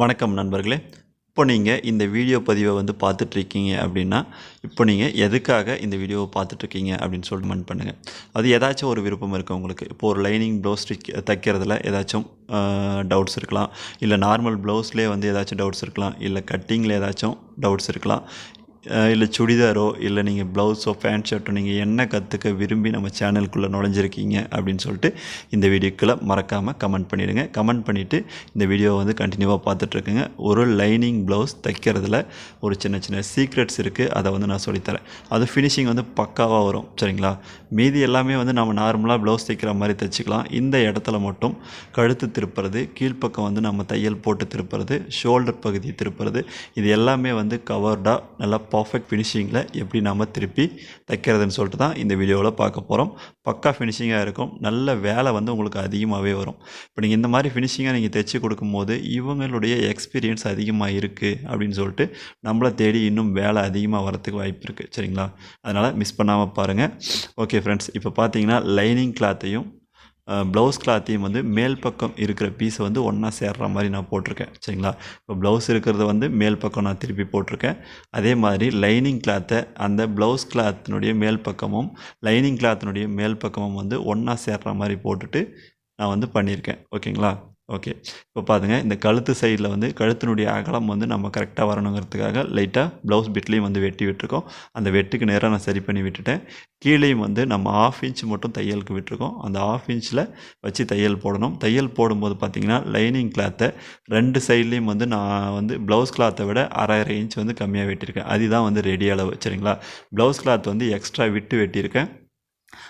வணக்கம் நண்பர்களே. இப்போ நீங்கள் இந்த வீடியோ பதிவை வந்து பார்த்துட்ருக்கீங்க அப்படின்னா இப்போ நீங்கள் எதுக்காக இந்த வீடியோவை பார்த்துட்ருக்கீங்க அப்படின்னு சொல்லிட்டு கமெண்ட் பண்ணுங்கள் அது ஏதாச்சும் ஒரு விருப்பம் இருக்குது உங்களுக்கு? இப்போ ஒரு லைனிங் ப்ளவுஸ் தைக்கிறதுல ஏதாச்சும் டவுட்ஸ் இருக்கலாம். இல்லை நார்மல் ப்ளவுஸ்லேயே வந்து ஏதாச்சும் டவுட்ஸ் இருக்கலாம். இல்லை கட்டிங்கில் ஏதாச்சும் டவுட்ஸ் இருக்கலாம். இல்லை சுடிதாரோ இல்லை நீங்கள் ப்ளவுஸோ பேண்ட் ஷர்ட்டோ நீங்கள் என்ன கற்றுக்க விரும்பி நம்ம சேனலுக்குள்ளே நுழைஞ்சிருக்கீங்க அப்படின்னு சொல்லிட்டு இந்த வீடியோக்குள்ளே மறக்காமல் கமெண்ட் பண்ணிவிடுங்க கமெண்ட் பண்ணிவிட்டு இந்த வீடியோவை வந்து கண்டினியூவாக பார்த்துட்ருக்குங்க. ஒரு லைனிங் ப்ளவுஸ் தைக்கிறதுல ஒரு சின்ன சின்ன சீக்ரெட்ஸ் இருக்குது அதை வந்து நான் சொல்லித்தரேன். அது ஃபினிஷிங் வந்து பக்காவாக வரும். சரிங்களா? மீதி எல்லாமே வந்து நம்ம நார்மலாக ப்ளவுஸ் தைக்கிற மாதிரி தைச்சிக்கலாம். இந்த இடத்துல மட்டும் கழுத்து திருப்புறது கீழ்ப்பக்கம் வந்து நம்ம தையல் போட்டு திருப்புறது ஷோல்டர் பகுதி திருப்புறது இது எல்லாமே வந்து கவர்டாக நல்லா பர்ஃபெக்ட் ஃபினிஷிங்கில் எப்படி நம்ம திருப்பி தைக்கிறதுன்னு சொல்லிட்டு தான் இந்த வீடியோவில் பார்க்க போகிறோம் பக்கா ஃபினிஷிங்காக இருக்கும். நல்ல வேலை வந்து உங்களுக்கு அதிகமாகவே வரும். இப்போ நீங்கள் இந்த மாதிரி ஃபினிஷிங்காக நீங்கள் தைச்சி கொடுக்கும்போது இவங்களுடைய எக்ஸ்பீரியன்ஸ் அதிகமாக இருக்குது அப்படின்னு சொல்லிட்டு நம்மளை தேடி இன்னும் வேலை அதிகமாக வரத்துக்கு வாய்ப்பு இருக்குது சரிங்களா? அதனால் மிஸ் பண்ணாமல் பாருங்கள் ஓகே ஃப்ரெண்ட்ஸ் இப்போ பார்த்தீங்கன்னா லைனிங் கிளாத்தையும் ப்ளவுஸ் கிளாத்தையும் வந்து மேல் பக்கம் இருக்கிற பீஸை வந்து ஒன்றா சேர்ற மாதிரி நான் போட்டிருக்கேன். சரிங்களா? இப்போ ப்ளவுஸ் இருக்கிறத வந்து மேல் பக்கம் நான் திருப்பி போட்டிருக்கேன். அதே மாதிரி லைனிங் கிளாத்தை அந்த ப்ளவுஸ் கிளாத்தினுடைய மேல் பக்கமும் லைனிங் கிளாத்தினுடைய மேல் பக்கமும் வந்து ஒன்றா சேர்ற மாதிரி போட்டுட்டு நான் வந்து பண்ணியிருக்கேன். ஓகேங்களா? ஓகே இப்போ பாருங்க இந்த கழுத்து சைடில் வந்து கழுத்தினுடைய அகலம் வந்து நம்ம கரெக்டாக வரணுங்கிறதுக்காக லைட்டாக ப்ளவுஸ் பிட்லேயும் வந்து வெட்டி விட்டுருக்கோம். அந்த வெட்டுக்கு நேராக நான் சரி பண்ணி விட்டுட்டேன். கீழேயும் வந்து நம்ம ஆஃப் இன்ச் மட்டும் தையலுக்கு விட்டுருக்கோம். அந்த ஆஃப் இன்ச்சில் வச்சு தையல் போடணும். தையல் போடும்போது பார்த்திங்கன்னா லைனிங் கிளாத்தை ரெண்டு சைட்லேயும் வந்து நான் வந்து ப்ளவுஸ் கிளாத்தை விட அரை அரை இன்ச் வந்து கம்மியாக வெட்டியிருக்கேன் அதுதான் வந்து ரெடி அளவு சரிங்களா? ப்ளவுஸ் கிளாத் வந்து எக்ஸ்ட்ரா விட்டு வெட்டியிருக்கேன்.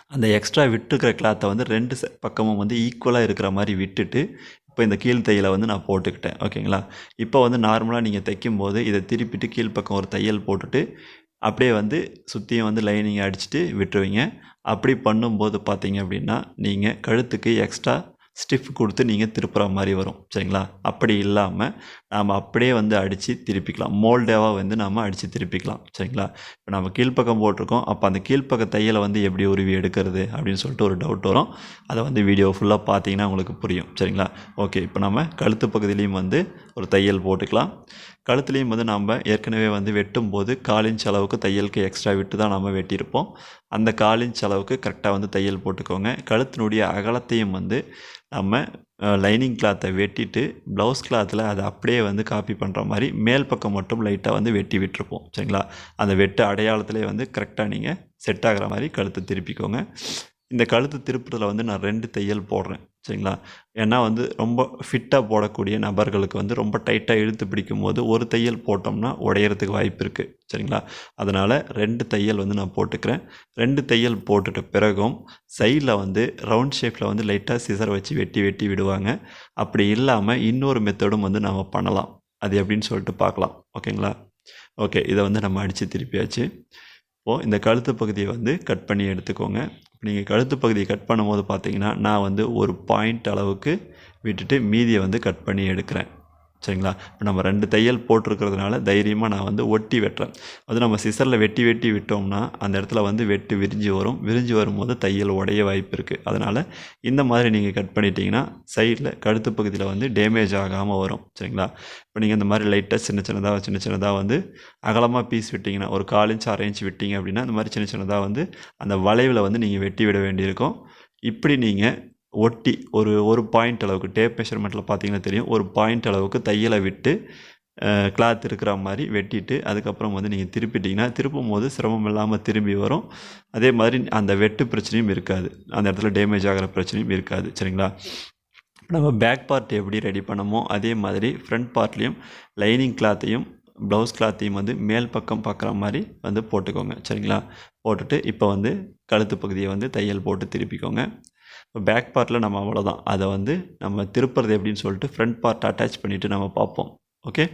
அந்த எக்ஸ்ட்ரா விட்டுருக்கிற கிளாத்தை வந்து ரெண்டு ச- பக்கமும் வந்து ஈக்குவலாக இருக்கிற மாதிரி விட்டுட்டு இப்போ இந்த கீழ் தையலை வந்து நான் போட்டுக்கிட்டேன். ஓகேங்களா? இப்போ வந்து நார்மலாக நீங்கள் தைக்கும் போது இதை திருப்பிட்டு கீழ்ப்பக்கம் ஒரு தையல் போட்டுட்டு அப்படியே வந்து சுற்றியும் வந்து லைனிங் அடிச்சுட்டு விட்டுருவீங்க. அப்படி பண்ணும்போது பார்த்தீங்க அப்படின்னா நீங்கள் கழுத்துக்கு எக்ஸ்ட்ரா ஸ்டிஃப் கொடுத்து நீங்கள் திருப்புற மாதிரி வரும். சரிங்களா? அப்படி இல்லாமல் நாம் அப்படியே வந்து அடித்து திருப்பிக்கலாம். மோல்டேவாக வந்து நாம் அடித்து திருப்பிக்கலாம். சரிங்களா? இப்போ நம்ம கீழ்ப்பக்கம் போட்டிருக்கோம். அப்போ அந்த கீழ்ப்பக்க தையலை வந்து எப்படி உருவி எடுக்கிறது அப்படின்னு சொல்லிட்டு ஒரு டவுட் வரும். அதை வந்து வீடியோ ஃபுல்லாக பார்த்தீங்கன்னா உங்களுக்கு புரியும். சரிங்களா? ஓகே இப்போ நம்ம கழுத்து பகுதியிலையும் வந்து ஒரு தையல் போட்டுக்கலாம். கழுத்துலேயும் வந்து நம்ம ஏற்கனவே வந்து வெட்டும் போது செலவுக்கு தையலுக்கு எக்ஸ்ட்ரா விட்டு தான் நம்ம வெட்டியிருப்போம். அந்த காலின் செலவுக்கு கரெக்டாக வந்து தையல் போட்டுக்கோங்க. கழுத்தினுடைய அகலத்தையும் வந்து நம்ம லைனிங் கிளாத்தை வெட்டிட்டு ப்ளவுஸ் கிளாத்தில் அதை அப்படியே வந்து காப்பி பண்ணுற மாதிரி மேல் பக்கம் மட்டும் லைட்டாக வந்து வெட்டி விட்டுருப்போம். சரிங்களா? அந்த வெட்டு அடையாளத்திலே வந்து கரெக்டாக நீங்கள் செட் ஆகிற மாதிரி கழுத்தை திருப்பிக்கோங்க. இந்த கழுத்து திருப்புறதில் வந்து நான் ரெண்டு தையல் போடுறேன். சரிங்களா? ஏன்னா வந்து ரொம்ப ஃபிட்டாக போடக்கூடிய நபர்களுக்கு வந்து ரொம்ப டைட்டாக இழுத்து பிடிக்கும் போது ஒரு தையல் போட்டோம்னா உடையறதுக்கு வாய்ப்பு இருக்குது சரிங்களா? அதனால் ரெண்டு தையல் வந்து நான் போட்டுக்கிறேன். ரெண்டு தையல் போட்டுட்ட பிறகும் சைடில் வந்து ரவுண்ட் ஷேப்பில் வந்து லைட்டாக சிசர் வச்சு வெட்டி வெட்டி விடுவாங்க. அப்படி இல்லாமல் இன்னொரு மெத்தடும் வந்து நம்ம பண்ணலாம். அது எப்படின்னு சொல்லிட்டு பார்க்கலாம். ஓகேங்களா? ஓகே இதை வந்து நம்ம அடித்து திருப்பியாச்சு. இப்போது இந்த கழுத்து பகுதியை வந்து கட் பண்ணி எடுத்துக்கோங்க. நீங்கள் கழுத்து பகுதியை கட் பண்ணும்போது பார்த்தீங்கன்னா நான் வந்து ஒரு பாயிண்ட் அளவுக்கு விட்டுட்டு மீதியை வந்து கட் பண்ணி எடுக்கிறேன். சரிங்களா? இப்போ நம்ம ரெண்டு தையல் போட்டிருக்கிறதுனால தைரியமாக நான் வந்து ஒட்டி வெட்டுறேன். அது நம்ம சிசரில் வெட்டி வெட்டி விட்டோம்னா அந்த இடத்துல வந்து வெட்டு விரிஞ்சு வரும். விரிஞ்சு வரும்போது தையல் உடைய வாய்ப்பு இருக்குது அதனால் இந்த மாதிரி நீங்கள் கட் பண்ணிட்டீங்கன்னா சைடில் கழுத்து பகுதியில் வந்து டேமேஜ் ஆகாமல் வரும். சரிங்களா? இப்போ நீங்கள் இந்த மாதிரி லைட்டாக சின்ன சின்னதாக சின்ன சின்னதாக வந்து அகலமாக பீஸ் விட்டிங்கன்னா ஒரு கால் இன்ச் அரை இன்ச் விட்டிங்க அப்படின்னா இந்த மாதிரி சின்ன சின்னதாக வந்து அந்த வளைவில் வந்து நீங்கள் வெட்டி விட வேண்டியிருக்கும். இப்படி நீங்கள் ஒட்டி ஒரு ஒரு பாயிண்ட் அளவுக்கு டேப் மெஷர்மெண்ட்டில் பார்த்தீங்கன்னா தெரியும். ஒரு பாயிண்ட் அளவுக்கு தையலை விட்டு கிளாத் இருக்கிற மாதிரி வெட்டிட்டு அதுக்கப்புறம் வந்து நீங்கள் திருப்பிட்டிங்கன்னா திருப்பும் போது சிரமம் இல்லாமல் திரும்பி வரும். அதே மாதிரி அந்த வெட்டு பிரச்சனையும் இருக்காது. அந்த இடத்துல டேமேஜ் ஆகிற பிரச்சனையும் இருக்காது. சரிங்களா? நம்ம பேக் பார்ட் எப்படி ரெடி பண்ணமோ அதே மாதிரி ஃப்ரண்ட் பார்ட்லேயும் லைனிங் கிளாத்தையும் ப்ளவுஸ் கிளாத்தையும் வந்து மேல் பக்கம் பார்க்குற மாதிரி வந்து போட்டுக்கோங்க. சரிங்களா? போட்டுட்டு இப்போ வந்து கழுத்து பகுதியை வந்து தையல் போட்டு திருப்பிக்கோங்க. பேக் பார்ட்டில் நம்ம அவ்வளோதான் அதை வந்து நம்ம திருப்புறது எப்படின்னு சொல்லிட்டு ஃப்ரண்ட் பார்ட் அட்டாச் பண்ணிவிட்டு நம்ம பார்ப்போம். ஓகே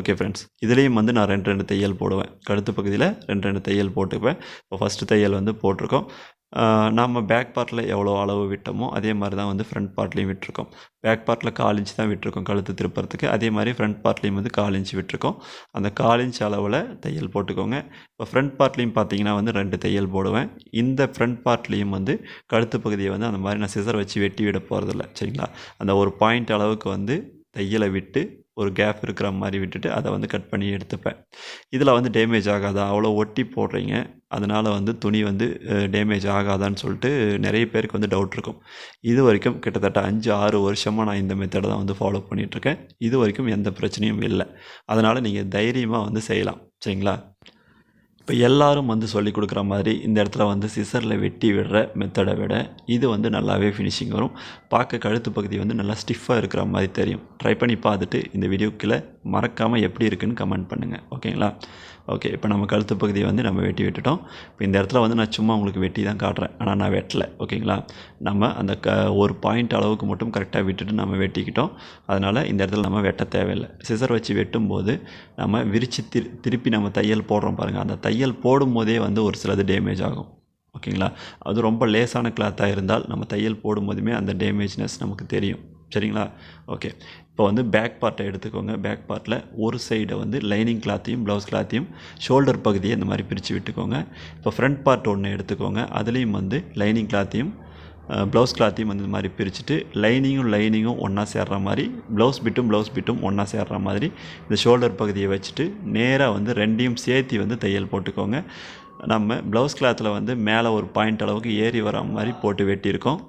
ஓகே ஃப்ரெண்ட்ஸ் இதுலேயும் வந்து நான் ரெண்டு ரெண்டு தையல் போடுவேன். கழுத்து பகுதியில் ரெண்டு ரெண்டு தையல் போட்டுக்குவேன். இப்போ ஃபஸ்ட்டு தையல் வந்து போட்டிருக்கோம். நம்ம பேக் பார்ட்டில் எவ்வளோ அளவு விட்டோமோ அதே மாதிரி தான் வந்து ஃப்ரண்ட் பார்ட்லேயும் விட்டுருக்கோம். பேக் பார்ட்டில் கால் இன்ச் தான் விட்டுருக்கோம் கழுத்து திருப்புறதுக்கு. அதே மாதிரி ஃப்ரண்ட் பார்ட்லேயும் வந்து கால் இன்ச் விட்டுருக்கோம். அந்த கால் இன்ச் அளவில் தையல் போட்டுக்கோங்க. இப்போ ஃப்ரண்ட் பார்ட்லேயும் பார்த்தீங்கன்னா வந்து ரெண்டு தையல் போடுவேன். இந்த ஃப்ரண்ட் பார்ட்லேயும் வந்து கழுத்து பகுதியை வந்து அந்த மாதிரி நான் சிசர் வச்சு வெட்டி விட போகிறதில்ல சரிங்களா? அந்த ஒரு பாயிண்ட் அளவுக்கு வந்து தையலை விட்டு ஒரு கேப் இருக்கிற மாதிரி விட்டுட்டு அதை வந்து கட் பண்ணி எடுத்துப்பேன். இதில் வந்து டேமேஜ் ஆகாதா? அவ்வளோ ஒட்டி போடுறீங்க. அதனால் வந்து துணி வந்து டேமேஜ் ஆகாதான்னு சொல்லிட்டு நிறைய பேருக்கு வந்து டவுட் இருக்கும். இது வரைக்கும் கிட்டத்தட்ட அஞ்சு ஆறு வருஷமாக நான் இந்த மெத்தடை தான் வந்து ஃபாலோ பண்ணிகிட்ருக்கேன் இது வரைக்கும் எந்த பிரச்சனையும் இல்லை. அதனால் நீங்கள் தைரியமாக வந்து செய்யலாம். சரிங்களா? இப்போ எல்லாரும் வந்து சொல்லி கொடுக்குற மாதிரி இந்த இடத்துல வந்து சிசரில் வெட்டி விடுற மெத்தடை விட இது வந்து நல்லாவே ஃபினிஷிங் வரும். பார்க்க கழுத்து பகுதி வந்து நல்லா ஸ்டிஃபாக இருக்கிற மாதிரி தெரியும். ட்ரை பண்ணி பார்த்துட்டு இந்த வீடியோக்கில் மறக்காமல் எப்படி இருக்குன்னு கமெண்ட் பண்ணுங்கள் ஓகேங்களா ஓகே இப்போ நம்ம கழுத்து பகுதியை வந்து நம்ம வெட்டி விட்டுட்டோம். இப்போ இந்த இடத்துல வந்து நான் சும்மா உங்களுக்கு வெட்டி தான் காட்டுறேன். ஆனால் நான் வெட்டலை. ஓகேங்களா நம்ம அந்த க ஒரு பாயிண்ட் அளவுக்கு மட்டும் கரெக்டாக விட்டுட்டு நம்ம வெட்டிக்கிட்டோம். அதனால் இந்த இடத்துல நம்ம வெட்ட தேவையில்லை. சிசர் வச்சு வெட்டும்போது நம்ம விரித்து திரு திருப்பி நம்ம தையல் போடுறோம் பாருங்கள் அந்த தையல் போடும்போதே வந்து ஒரு சிலது டேமேஜ் ஆகும். ஓகேங்களா அது ரொம்ப லேசான கிளாத்தாக இருந்தால் நம்ம தையல் போடும்போதுமே அந்த டேமேஜ்னஸ் நமக்கு தெரியும். சரிங்களா? ஓகே இப்போ வந்து பேக் பார்ட்டை எடுத்துக்கோங்க. பேக் பார்ட்டில் ஒரு சைடை வந்து லைனிங் கிளாத்தையும் ப்ளவுஸ் கிளாத்தையும் ஷோல்டர் பகுதியை இந்த மாதிரி பிரித்து விட்டுக்கோங்க. இப்போ ஃப்ரண்ட் பார்ட் ஒன்று எடுத்துக்கோங்க. அதுலேயும் வந்து லைனிங் கிளாத்தையும் ப்ளவுஸ் கிளாத்தையும் வந்து இந்த மாதிரி பிரிச்சுட்டு லைனிங்கும் லைனிங்கும் ஒன்றா சேர்ற மாதிரி ப்ளவுஸ் பிட்டும் ப்ளவுஸ் பிட்டும் ஒன்றா சேர்ற மாதிரி இந்த ஷோல்டர் பகுதியை வச்சுட்டு நேராக வந்து ரெண்டையும் சேர்த்தி வந்து தையல் போட்டுக்கோங்க. நம்ம ப்ளவுஸ் கிளாத்தில் வந்து மேலே ஒரு பாயிண்ட் அளவுக்கு ஏறி வர மாதிரி போட்டு வெட்டியிருக்கோம்.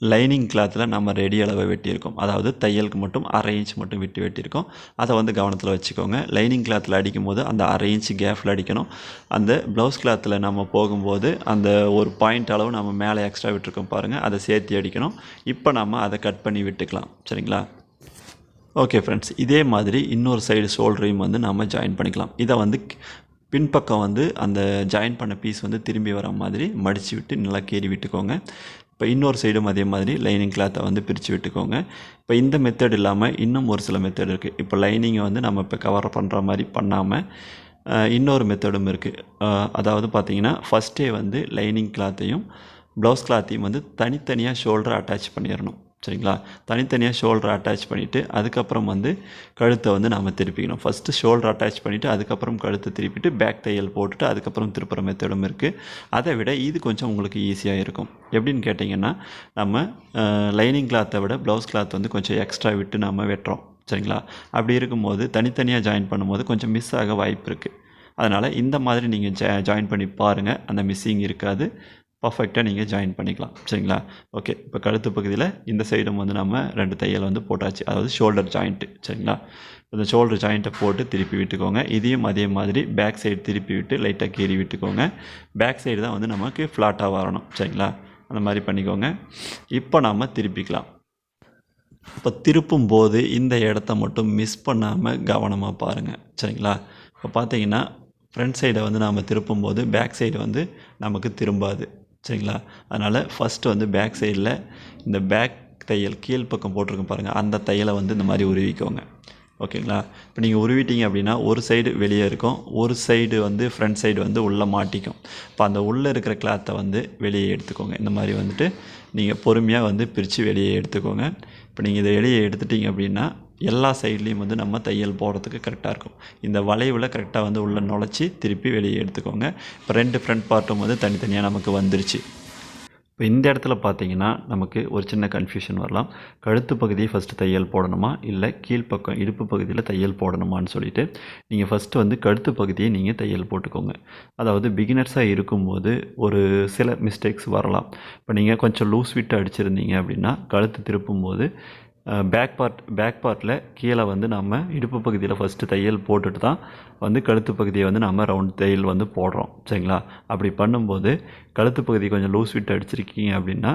லைனிங் கிளாத்தில் நம்ம ரெடி அளவை வெட்டியிருக்கோம். அதாவது தையலுக்கு மட்டும் அரை இன்ச் மட்டும் விட்டு வெட்டியிருக்கோம். அதை வந்து கவனத்தில் வச்சுக்கோங்க. லைனிங் கிளாத்தில் அடிக்கும் போது அந்த அரை இன்ச் கேஃபில் அடிக்கணும். அந்த ப்ளவுஸ் கிளாத்தில் நம்ம போகும்போது அந்த ஒரு பாயிண்ட் அளவு நம்ம மேலே எக்ஸ்ட்ரா விட்டுருக்கோம் பாருங்கள் அதை சேர்த்து அடிக்கணும். இப்போ நம்ம அதை கட் பண்ணி விட்டுக்கலாம். சரிங்களா? ஓகே ஃப்ரெண்ட்ஸ் இதே மாதிரி இன்னொரு சைடு ஷோல்டரையும் வந்து நம்ம ஜாயின் பண்ணிக்கலாம். இதை வந்து பின்பக்கம் வந்து அந்த ஜாயின் பண்ண பீஸ் வந்து திரும்பி வர மாதிரி மடித்து விட்டு நல்லா கீறி விட்டுக்கோங்க. இப்போ இன்னொரு சைடும் அதே மாதிரி லைனிங் கிளாத்தை வந்து பிரித்து விட்டுக்கோங்க. இப்போ இந்த மெத்தட் இல்லாமல் இன்னும் ஒரு சில மெத்தட் இருக்குது இப்போ லைனிங்கை வந்து நம்ம இப்போ கவர் பண்ணுற மாதிரி பண்ணாமல் இன்னொரு மெத்தடும் இருக்குது அதாவது பார்த்தீங்கன்னா ஃபஸ்ட்டே வந்து லைனிங் கிளாத்தையும் ப்ளவுஸ் கிளாத்தையும் வந்து தனித்தனியாக ஷோல்டர் அட்டாச் பண்ணிடணும். சரிங்களா? தனித்தனியாக ஷோல்டர் அட்டாச் பண்ணிவிட்டு அதுக்கப்புறம் வந்து கழுத்தை வந்து நம்ம திருப்பிக்கணும். ஃபஸ்ட்டு ஷோல்டர் அட்டாச் பண்ணிவிட்டு அதுக்கப்புறம் கழுத்தை திருப்பிட்டு பேக் தையல் போட்டுட்டு அதுக்கப்புறம் திருப்புற மெத்தடும் இருக்குது அதை விட இது கொஞ்சம் உங்களுக்கு ஈஸியாக இருக்கும். எப்படின்னு கேட்டிங்கன்னா நம்ம லைனிங் கிளாத்தை விட ப்ளவுஸ் கிளாத் வந்து கொஞ்சம் எக்ஸ்ட்ரா விட்டு நம்ம வெட்டுறோம். சரிங்களா? அப்படி இருக்கும்போது தனித்தனியாக ஜாயின் பண்ணும்போது கொஞ்சம் மிஸ் ஆக வாய்ப்பு இருக்குது அதனால் இந்த மாதிரி நீங்கள் ஜா ஜாயின் பண்ணி பாருங்கள் அந்த மிஸ்ஸிங் இருக்காது. பர்ஃபெக்டாக நீங்கள் ஜாயின் பண்ணிக்கலாம். சரிங்களா? ஓகே இப்போ கழுத்து பகுதியில் இந்த சைடும் வந்து நம்ம ரெண்டு தையல் வந்து போட்டாச்சு. அதாவது ஷோல்டர் ஜாயிண்ட்டு சரிங்களா? இந்த ஷோல்டர் ஜாயிண்ட்டை போட்டு திருப்பி விட்டுக்கோங்க. இதையும் அதே மாதிரி பேக் சைடு திருப்பி விட்டு லைட்டாக கீறி விட்டுக்கோங்க. பேக் சைடு தான் வந்து நமக்கு ஃப்ளாட்டாக வரணும். சரிங்களா? அந்த மாதிரி பண்ணிக்கோங்க. இப்போ நாம் திருப்பிக்கலாம். இப்போ திருப்பும் போது இந்த இடத்த மட்டும் மிஸ் பண்ணாமல் கவனமாக பாருங்கள் சரிங்களா? இப்போ பார்த்தீங்கன்னா ஃப்ரண்ட் சைடை வந்து நாம் திருப்பும்போது பேக் சைடு வந்து நமக்கு திரும்பாது. சரிங்களா? அதனால் ஃபஸ்ட்டு வந்து பேக் சைடில் இந்த பேக் தையல் கீழ் பக்கம் போட்டிருக்கும் பாருங்கள் அந்த தையலை வந்து இந்த மாதிரி உருவிக்கோங்க. ஓகேங்களா? இப்போ நீங்கள் உருவிட்டீங்க அப்படின்னா ஒரு சைடு வெளியே இருக்கும் ஒரு சைடு வந்து ஃப்ரண்ட் சைடு வந்து உள்ளே மாட்டிக்கும். இப்போ அந்த உள்ளே இருக்கிற கிளாத்தை வந்து வெளியே எடுத்துக்கோங்க. இந்த மாதிரி வந்துட்டு நீங்கள் பொறுமையாக வந்து பிரித்து வெளியே எடுத்துக்கோங்க. இப்போ நீங்கள் இதை வெளியே எடுத்துட்டீங்க அப்படின்னா எல்லா சைட்லேயும் வந்து நம்ம தையல் போடுறதுக்கு கரெக்டாக இருக்கும். இந்த வளைவில் கரெக்டாக வந்து உள்ளே நுழைச்சி திருப்பி வெளியே எடுத்துக்கோங்க. இப்போ ரெண்டு ஃப்ரண்ட் பார்ட்டும் வந்து தனித்தனியாக நமக்கு வந்துருச்சு. இப்போ இந்த இடத்துல பார்த்தீங்கன்னா நமக்கு ஒரு சின்ன கன்ஃபியூஷன் வரலாம். கழுத்து பகுதியை ஃபஸ்ட்டு தையல் போடணுமா? இல்லை கீழ்ப்பக்கம் இடுப்பு பகுதியில் தையல் போடணுமான்னு சொல்லிட்டு நீங்கள் ஃபஸ்ட்டு வந்து கழுத்து பகுதியை நீங்கள் தையல் போட்டுக்கோங்க. அதாவது பிகினர்ஸாக இருக்கும்போது ஒரு சில மிஸ்டேக்ஸ் வரலாம். இப்போ நீங்கள் கொஞ்சம் லூஸ் விட்டு அடிச்சிருந்தீங்க அப்படின்னா கழுத்து திருப்பும்போது பேக் பார்ட் பேக் பார்ட்டில் கீழே வந்து நம்ம இடுப்பு பகுதியில் ஃபஸ்ட்டு தையல் போட்டுட்டு தான் வந்து கழுத்து பகுதியை வந்து நம்ம ரவுண்ட் தையல் வந்து போடுறோம். சரிங்களா? அப்படி பண்ணும்போது கழுத்து பகுதி கொஞ்சம் லூஸ் விட்டு அடிச்சிருக்கீங்க அப்படின்னா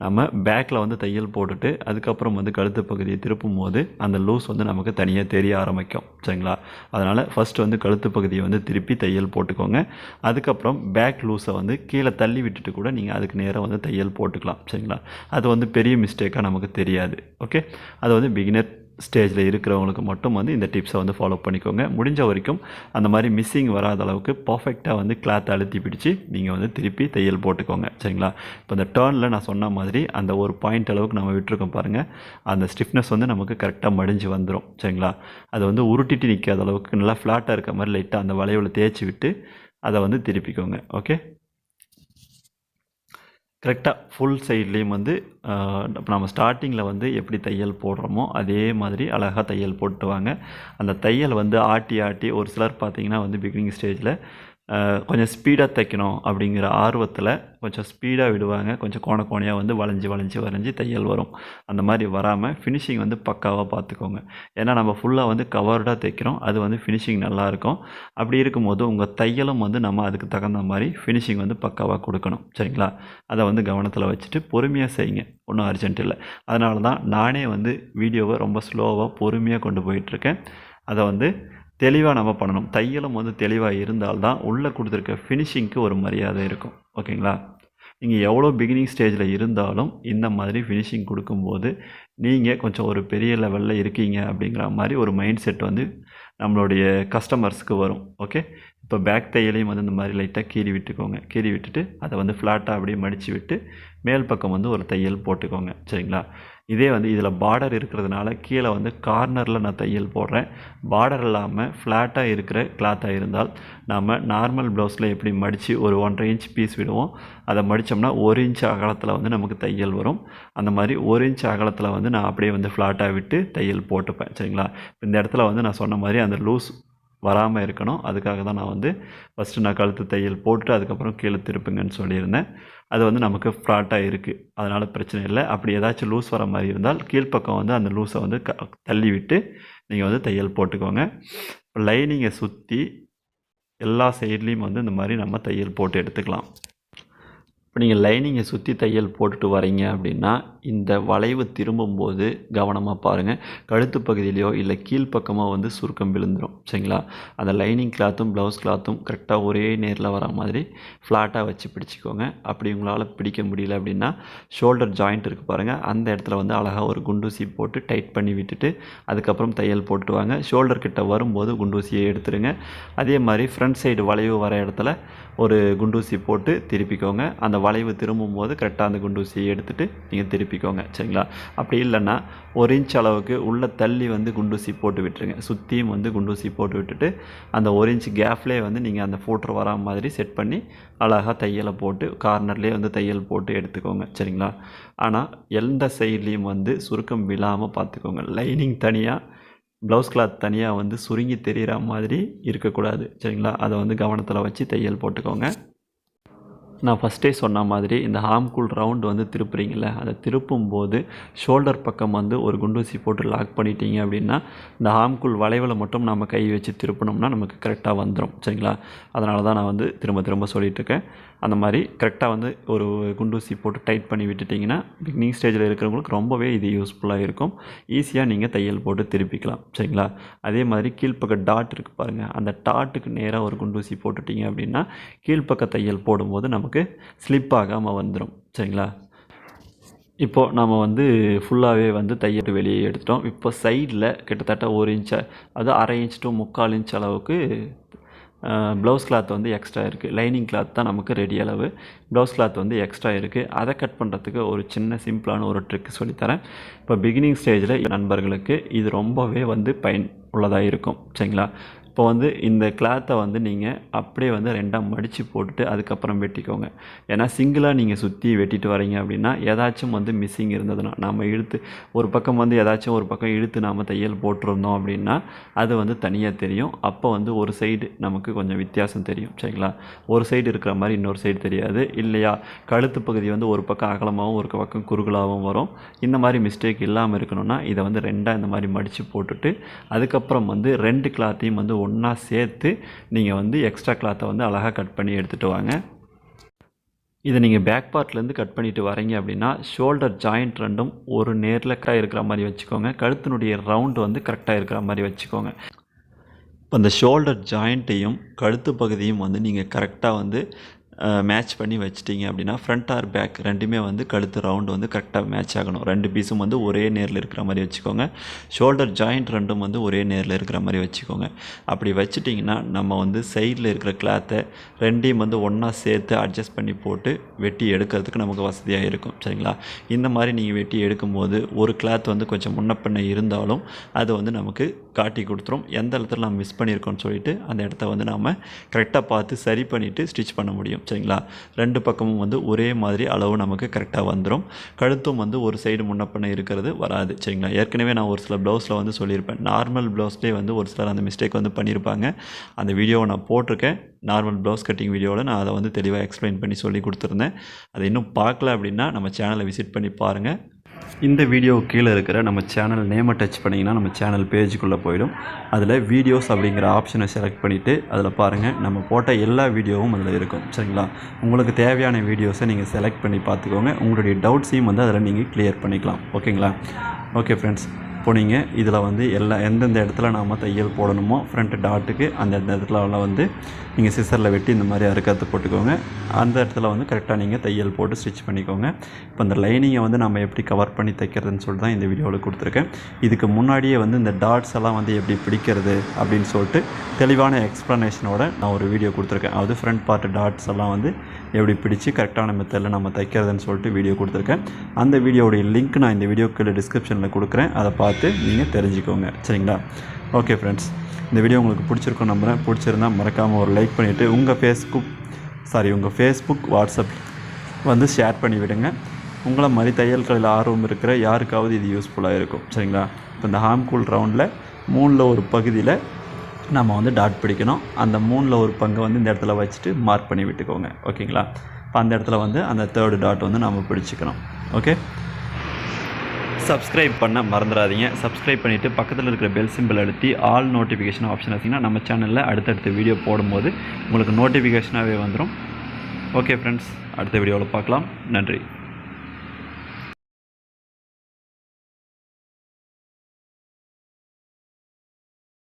நம்ம பேக்கில் வந்து தையல் போட்டுட்டு அதுக்கப்புறம் வந்து கழுத்து பகுதியை திருப்பும் போது அந்த லூஸ் வந்து நமக்கு தனியாக தெரிய ஆரம்பிக்கும். சரிங்களா? அதனால் ஃபஸ்ட்டு வந்து கழுத்து பகுதியை வந்து திருப்பி தையல் போட்டுக்கோங்க. அதுக்கப்புறம் பேக் லூஸை வந்து கீழே தள்ளி விட்டுட்டு கூட நீங்கள் அதுக்கு நேராக வந்து தையல் போட்டுக்கலாம். சரிங்களா? அது வந்து பெரிய மிஸ்டேக்காக நமக்கு தெரியாது. ஓகே அது வந்து பிகினர் ஸ்டேஜில் இருக்கிறவங்களுக்கு மட்டும் வந்து இந்த டிப்ஸை வந்து ஃபாலோ பண்ணிக்கோங்க. முடிஞ்ச வரைக்கும் அந்த மாதிரி மிஸ்ஸிங் வராத அளவுக்கு பர்ஃபெக்டாக வந்து கிளாத் அழுத்தி பிடிச்சி நீங்கள் வந்து திருப்பி தையல் போட்டுக்கோங்க. சரிங்களா? இப்போ இந்த டேர்னில் நான் சொன்ன மாதிரி அந்த ஒரு பாயிண்ட் அளவுக்கு நம்ம விட்டுருக்கோம் பாருங்கள் அந்த ஸ்டிஃப்னஸ் வந்து நமக்கு கரெக்டாக மடிஞ்சு வந்துடும் சரிங்களா? அதை வந்து உருட்டிட்டு நிற்காத அளவுக்கு நல்லா ஃப்ளாட்டாக இருக்க மாதிரி லைட்டாக அந்த வளைவில் தேய்ச்சி விட்டு அதை வந்து திருப்பிக்கோங்க. ஓகே கரெக்டாக ஃபுல் சைட்லேயும் வந்து இப்போ நம்ம ஸ்டார்டிங்கில் வந்து எப்படி தையல் போடுறோமோ அதே மாதிரி அழகாக தையல் போட்டுவாங்க. அந்த தையல் வந்து ஆட்டி ஆட்டி ஒரு சிலர் பார்த்திங்கன்னா வந்து பிகினிங் ஸ்டேஜில் கொஞ்சம் ஸ்பீடாக தைக்கணும் அப்படிங்கிற ஆர்வத்தில் கொஞ்சம் ஸ்பீடாக விடுவாங்க. கொஞ்சம் கோண கோணையாக வந்து வளைஞ்சி வளைஞ்சி வளைஞ்சி தையல் வரும். அந்த மாதிரி வராமல் ஃபினிஷிங் வந்து பக்காவாக பார்த்துக்கோங்க. ஏன்னா நம்ம ஃபுல்லாக வந்து கவர்டாக தைக்கிறோம். அது வந்து ஃபினிஷிங் நல்லாயிருக்கும் அப்படி இருக்கும்போது உங்கள் தையலும் வந்து நம்ம அதுக்கு தகுந்த மாதிரி ஃபினிஷிங் வந்து பக்காவாக கொடுக்கணும். சரிங்களா? அதை வந்து கவனத்தில் வச்சுட்டு பொறுமையாக செய்யுங்க. ஒன்றும் அர்ஜென்ட் இல்லை. அதனால தான் நானே வந்து வீடியோவை ரொம்ப ஸ்லோவாக பொறுமையாக கொண்டு போயிட்டுருக்கேன் அதை வந்து தெளிவாக நம்ம பண்ணணும். தையலும் வந்து தெளிவாக இருந்தால்தான் உள்ளே கொடுத்துருக்க ஃபினிஷிங்க்கு ஒரு மரியாதை இருக்கும். ஓகேங்களா? நீங்கள் எவ்வளோ பிகினிங் ஸ்டேஜில் இருந்தாலும் இந்த மாதிரி ஃபினிஷிங் கொடுக்கும்போது நீங்கள் கொஞ்சம் ஒரு பெரிய லெவலில் இருக்கீங்க அப்படிங்கிற மாதிரி ஒரு மைண்ட் செட் வந்து நம்மளுடைய கஸ்டமர்ஸ்க்கு வரும். ஓகே? இப்போ பேக் தையலையும் வந்து இந்த மாதிரி லைட்டாக கீறி விட்டுக்கோங்க. கீறி விட்டுட்டு அதை வந்து ஃப்ளாட்டாக அப்படியே மடித்து விட்டு மேல் பக்கம் வந்து ஒரு தையல் போட்டுக்கோங்க. சரிங்களா? இதே வந்து இதில் பார்டர் இருக்கிறதுனால கீழே வந்து கார்னரில் நான் தையல் போடுறேன். பார்டர் இல்லாமல் ஃப்ளாட்டாக இருக்கிற கிளாத்தாக இருந்தால் நாம் நார்மல் ப்ளவுஸில் எப்படி மடித்து ஒரு ஒன்றரை இன்ச் பீஸ் விடுவோம். அதை மடித்தோம்னா ஒரு இன்ச் அகலத்தில் வந்து நமக்கு தையல் வரும். அந்த மாதிரி ஒரு இன்ச் அகலத்தில் வந்து நான் அப்படியே வந்து ஃப்ளாட்டாக விட்டு தையல் போட்டுப்பேன். சரிங்களா? இந்த இடத்துல வந்து நான் சொன்ன மாதிரி அந்த லூஸ் வராமல் இருக்கணும். அதுக்காக தான் நான் வந்து ஃபஸ்ட்டு நான் கழுத்து தையல் போட்டு அதுக்கப்புறம் கீழே திருப்புங்கன்னு சொல்லியிருந்தேன். அது வந்து நமக்கு ஃப்ராட்டாக இருக்குது அதனால் பிரச்சனை இல்லை. அப்படி ஏதாச்சும் லூஸ் வர மாதிரி இருந்தால் கீழ்ப்பக்கம் வந்து அந்த லூஸை வந்து க தள்ளி விட்டு நீங்கள் வந்து தையல் போட்டுக்கோங்க. லைனிங்கை சுற்றி எல்லா சைட்லேயும் வந்து இந்த மாதிரி நம்ம தையல் போட்டு எடுத்துக்கலாம். இப்போ நீங்கள் லைனிங்கை சுற்றி தையல் போட்டுட்டு வரீங்க அப்படின்னா இந்த வளைவு திரும்பும்போது கவனமாக பாருங்கள் கழுத்து பகுதியிலையோ இல்லை கீழ்ப்பக்கமாக வந்து சுருக்கம் விழுந்துடும் சரிங்களா? அந்த லைனிங் கிளாத்தும் ப்ளவுஸ் கிளாத்தும் கரெக்டாக ஒரே நேரில் வர மாதிரி ஃப்ளாட்டாக வச்சு பிடிச்சிக்கோங்க. அப்படி உங்களால் பிடிக்க முடியல அப்படின்னா ஷோல்டர் ஜாயிண்ட் இருக்குது பாருங்கள் அந்த இடத்துல வந்து அழகாக ஒரு குண்டூசி போட்டு டைட் பண்ணி விட்டுட்டு அதுக்கப்புறம் தையல் போட்டு வாங்க. ஷோல்டர் கிட்ட வரும்போது குண்டூசியை எடுத்துருங்க. அதே மாதிரி ஃப்ரண்ட் சைடு வளைவு வர இடத்துல ஒரு குண்டூசி போட்டு திருப்பிக்கோங்க. அந்த வளைவு திரும்பும் போது கரெக்டாக அந்த குண்டூசியை எடுத்துகிட்டு நீங்கள் திருப்பிக்கோங்க சரிங்களா? அப்படி இல்லைன்னா ஒரு இன்ச் அளவுக்கு உள்ளே தள்ளி வந்து குண்டூசி போட்டு விட்டுருங்க. சுற்றியும் வந்து குண்டூசி போட்டு விட்டுட்டு அந்த ஒரு இன்ச் கேப்லேயே வந்து நீங்கள் அந்த ஃபோட்டோ வரா மாதிரி செட் பண்ணி அழகாக தையலை போட்டு கார்னர்லேயே வந்து தையல் போட்டு எடுத்துக்கோங்க சரிங்களா? ஆனால் எந்த சைட்லேயும் வந்து சுருக்கம் விழாமல் பார்த்துக்கோங்க. லைனிங் தனியாக ப்ளவுஸ் கிளாத் தனியாக வந்து சுருங்கி தெரிகிற மாதிரி இருக்கக்கூடாது சரிங்களா? அதை வந்து கவனத்தில் வச்சு தையல் போட்டுக்கோங்க. நான் ஃபஸ்ட்டே சொன்ன மாதிரி இந்த ஹாம்கூல் ரவுண்டு வந்து திருப்புறீங்கள அதை திருப்பும் போது ஷோல்டர் பக்கம் வந்து ஒரு குண்டூசி போட்டு லாக் பண்ணிட்டீங்க அப்படின்னா இந்த ஹாம்கூல் வளைவில் மட்டும் நம்ம கை வச்சு திருப்பினோம்னா நமக்கு கரெக்டாக வந்துடும் சரிங்களா? அதனால தான் நான் வந்து திரும்ப திரும்ப சொல்லிகிட்ருக்கேன் அந்த மாதிரி கரெக்டாக வந்து ஒரு குண்டூசி போட்டு டைட் பண்ணி விட்டுட்டிங்கன்னா பிகினிங் ஸ்டேஜில் இருக்கிறவங்களுக்கு ரொம்பவே இது யூஸ்ஃபுல்லாக இருக்கும். ஈஸியாக நீங்கள் தையல் போட்டு திருப்பிக்கலாம். சரிங்களா? அதே மாதிரி கீழ்ப்பக்க டாட் இருக்குது பாருங்கள் அந்த டாட்டுக்கு நேராக ஒரு குண்டூசி போட்டுட்டிங்க அப்படின்னா கீழ்ப்பக்க தையல் போடும்போது நமக்கு ஸ்லிப் ஆகாமல் வந்துடும் சரிங்களா? இப்போது நம்ம வந்து ஃபுல்லாகவே வந்து தையல் வெளியே எடுத்துட்டோம். இப்போ சைடில் கிட்டத்தட்ட ஒரு இன்ச்சை அது அரை இன்ச் டு முக்கால் இன்ச் அளவுக்கு ப்ளவுஸ் கிளாத் வந்து எக்ஸ்ட்ரா இருக்குது லைனிங் கிளாத் தான் நமக்கு ரெடி அளவு. ப்ளவுஸ் கிளாத் வந்து எக்ஸ்ட்ரா இருக்குது அதை கட் பண்ணுறதுக்கு ஒரு சின்ன சிம்பிளான ஒரு ட்ரிக் சொல்லித்தரேன். இப்போ பிகினிங் ஸ்டேஜில் நண்பர்களுக்கு இது ரொம்பவே வந்து பயன் உள்ளதாக இருக்கும். சரிங்களா? இப்போ வந்து இந்த கிளாத்தை வந்து நீங்கள் அப்படியே வந்து ரெண்டாக மடித்து போட்டுட்டு அதுக்கப்புறம் வெட்டிக்கோங்க. ஏன்னா சிங்கிளாக நீங்கள் சுற்றி வெட்டிட்டு வரீங்க அப்படின்னா ஏதாச்சும் வந்து மிஸ்ஸிங் இருந்ததுன்னா நம்ம இழுத்து ஒரு பக்கம் வந்து ஏதாச்சும் ஒரு பக்கம் இழுத்து நாம் தையல் போட்டிருந்தோம் அப்படின்னா அது வந்து தனியாக தெரியும். அப்போ வந்து ஒரு சைடு நமக்கு கொஞ்சம் வித்தியாசம் தெரியும் சரிங்களா? ஒரு சைடு இருக்கிற மாதிரி இன்னொரு சைடு தெரியாது. இல்லையா? கழுத்து பகுதி வந்து ஒரு பக்கம் அகலமாகவும் ஒரு பக்கம் குறுகலாகவும் வரும். இந்த மாதிரி மிஸ்டேக் இல்லாமல் இருக்கணும்னா இதை வந்து ரெண்டாக இந்த மாதிரி மடித்து போட்டுட்டு அதுக்கப்புறம் வந்து ரெண்டு கிளாத்தையும் வந்து ஒன்றா சேர்த்து நீங்கள் வந்து எக்ஸ்ட்ரா கிளாத்தை வந்து அழகாக கட் பண்ணி எடுத்துகிட்டு வாங்க. இதை நீங்கள் பேக் பார்ட்லேருந்து கட் பண்ணிட்டு வரீங்க அப்படின்னா ஷோல்டர் ஜாயிண்ட் ரெண்டும் ஒரு நேரில் இருக்கிற மாதிரி வச்சுக்கோங்க. கழுத்தினுடைய ரவுண்டு வந்து கரெக்டாக இருக்கிற மாதிரி வச்சுக்கோங்க. இப்போ அந்த ஷோல்டர் ஜாயிண்ட்டையும் கழுத்து பகுதியும் வந்து நீங்கள் கரெக்டாக வந்து மேட்ச் பண்ணி வச்சிட்டிங்க அப்படின்னா ஃப்ரண்ட் ஆர் பேக் ரெண்டுமே வந்து கழுத்து ரவுண்டு வந்து கரெக்டாக மேட்ச் ஆகணும். ரெண்டு பீஸும் வந்து ஒரே நேரில் இருக்கிற மாதிரி வச்சுக்கோங்க. ஷோல்டர் ஜாயிண்ட் ரெண்டும் வந்து ஒரே நேரில் இருக்கிற மாதிரி வச்சுக்கோங்க. அப்படி வச்சிட்டிங்கன்னா நம்ம வந்து சைடில் இருக்கிற கிளாத்தை ரெண்டையும் வந்து ஒன்றா சேர்த்து அட்ஜஸ்ட் பண்ணி போட்டு வெட்டி எடுக்கிறதுக்கு நமக்கு வசதியாக இருக்கும். சரிங்களா? இந்த மாதிரி நீங்கள் வெட்டி எடுக்கும்போது ஒரு கிளாத் வந்து கொஞ்சம் முன்ன பின்ன இருந்தாலும் அது வந்து நமக்கு காட்டி கொடுத்துரும். எந்த இடத்துல நம்ம மிஸ் பண்ணியிருக்கோம்னு சொல்லிட்டு அந்த இடத்த வந்து நாம் கரெக்டாக பார்த்து சரி பண்ணிவிட்டு ஸ்டிச் பண்ண முடியும். சரிங்களா ரெண்டு பக்கமும் வந்து ஒரே மாதிரி அளவு நமக்கு கரெக்டாக வந்துடும் கழுத்தும் வந்து ஒரு சைடு முன்னப்பண்ண இருக்கிறது வராது. சரிங்களா? ஏற்கனவே நான் ஒரு சில ப்ளவுஸில் வந்து சொல்லியிருப்பேன். நார்மல் ப்ளவுஸ்லேயே வந்து ஒரு சிலர் அந்த மிஸ்டேக் வந்து பண்ணியிருப்பாங்க. அந்த வீடியோவை நான் போட்டிருக்கேன். நார்மல் ப்ளவுஸ் கட்டிங் வீடியோவில் நான் அதை வந்து தெளிவாக எக்ஸ்பிளைன் பண்ணி சொல்லி கொடுத்துருந்தேன். அதை இன்னும் பார்க்கல அப்படின்னா நம்ம சேனலை விசிட் பண்ணி பாருங்கள் இந்த வீடியோ கீழே இருக்கிற நம்ம சேனல் நேமை டச் பண்ணிங்கன்னா நம்ம சேனல் பேஜுக்குள்ளே போயிடும். அதில் வீடியோஸ் அப்படிங்கிற ஆப்ஷனை செலக்ட் பண்ணிவிட்டு அதில் பாருங்கள் நம்ம போட்ட எல்லா வீடியோவும் அதில் இருக்கும். சரிங்களா? உங்களுக்கு தேவையான வீடியோஸை நீங்கள் செலக்ட் பண்ணி பார்த்துக்கோங்க. உங்களுடைய டவுட்ஸையும் வந்து அதில் நீங்கள் கிளியர் பண்ணிக்கலாம். ஓகேங்களா ஓகே ஃப்ரெண்ட்ஸ் போனீங்க. இதில் வந்து எல்லா எந்தெந்த இடத்துல நாம் தையல் போடணுமோ ஃப்ரண்ட் டாட்டுக்கு அந்த இடத்துல வந்து நீங்கள் சிசரில் வெட்டி இந்த மாதிரி அறுக்கத்து போட்டுக்கோங்க. அந்த இடத்துல வந்து கரெக்டாக நீங்கள் தையல் போட்டு ஸ்டிச் பண்ணிக்கோங்க. இப்போ இந்த லைனிங்கை வந்து நம்ம எப்படி கவர் பண்ணி தைக்கிறதுன்னு சொல்லிட்டு தான் இந்த வீடியோவில் கொடுத்துருக்கேன். இதுக்கு முன்னாடியே வந்து இந்த டாட்ஸ் எல்லாம் வந்து எப்படி பிடிக்கிறது அப்படின்னு சொல்லிட்டு தெளிவான எக்ஸ்ப்ளனேஷனோட நான் ஒரு வீடியோ கொடுத்துருக்கேன். அது ஃப்ரண்ட் பார்ட் டாட்ஸ் எல்லாம் வந்து எப்படி பிடிச்சு கரெக்டான மெத்தடில் நம்ம தைக்கிறதுன்னு சொல்லிட்டு வீடியோ கொடுத்துருக்கேன். அந்த வீடியோடைய லிங்க் நான் இந்த வீடியோக்கு டிஸ்கிரிப்ஷனில் கொடுக்குறேன். அதை பார்த்து பார்த்து நீங்கள் தெரிஞ்சுக்கோங்க. சரிங்களா? ஓகே ஃப்ரெண்ட்ஸ் இந்த வீடியோ உங்களுக்கு பிடிச்சிருக்கும் நம்புகிறேன் பிடிச்சிருந்தா மறக்காமல் ஒரு லைக் பண்ணிவிட்டு உங்கள் ஃபேஸ்புக் சாரி உங்கள் ஃபேஸ்புக் வாட்ஸ்அப் வந்து ஷேர் பண்ணி விடுங்க. உங்களை மாதிரி தையல்களில் ஆர்வம் இருக்கிற யாருக்காவது இது யூஸ்ஃபுல்லாக இருக்கும். சரிங்களா? இப்போ இந்த ஹாம்கூல் ரவுண்டில் மூணில் ஒரு பகுதியில் நம்ம வந்து டாட் பிடிக்கணும். அந்த மூணில் ஒரு பங்கை வந்து இந்த இடத்துல வச்சுட்டு மார்க் பண்ணி விட்டுக்கோங்க. ஓகேங்களா இப்போ அந்த இடத்துல வந்து அந்த தேர்டு டாட் வந்து நம்ம பிடிச்சிக்கணும். ஓகே சப்ஸ்கிரைப் பண்ண மறந்துடாதீங்க சப்ஸ்கிரைப் பண்ணிவிட்டு பக்கத்தில் இருக்கிற பெல் சிம்பிள் அழுத்தி ஆல் நோட்டிஃபிகேஷன் ஆப்ஷன் வச்சிங்கன்னா நம்ம சேனலில் அடுத்தடுத்த வீடியோ போடும்போது உங்களுக்கு நோட்டிஃபிகேஷனாகவே வந்துடும் ஓகே ஃப்ரெண்ட்ஸ் அடுத்த வீடியோவில் பார்க்கலாம். நன்றி.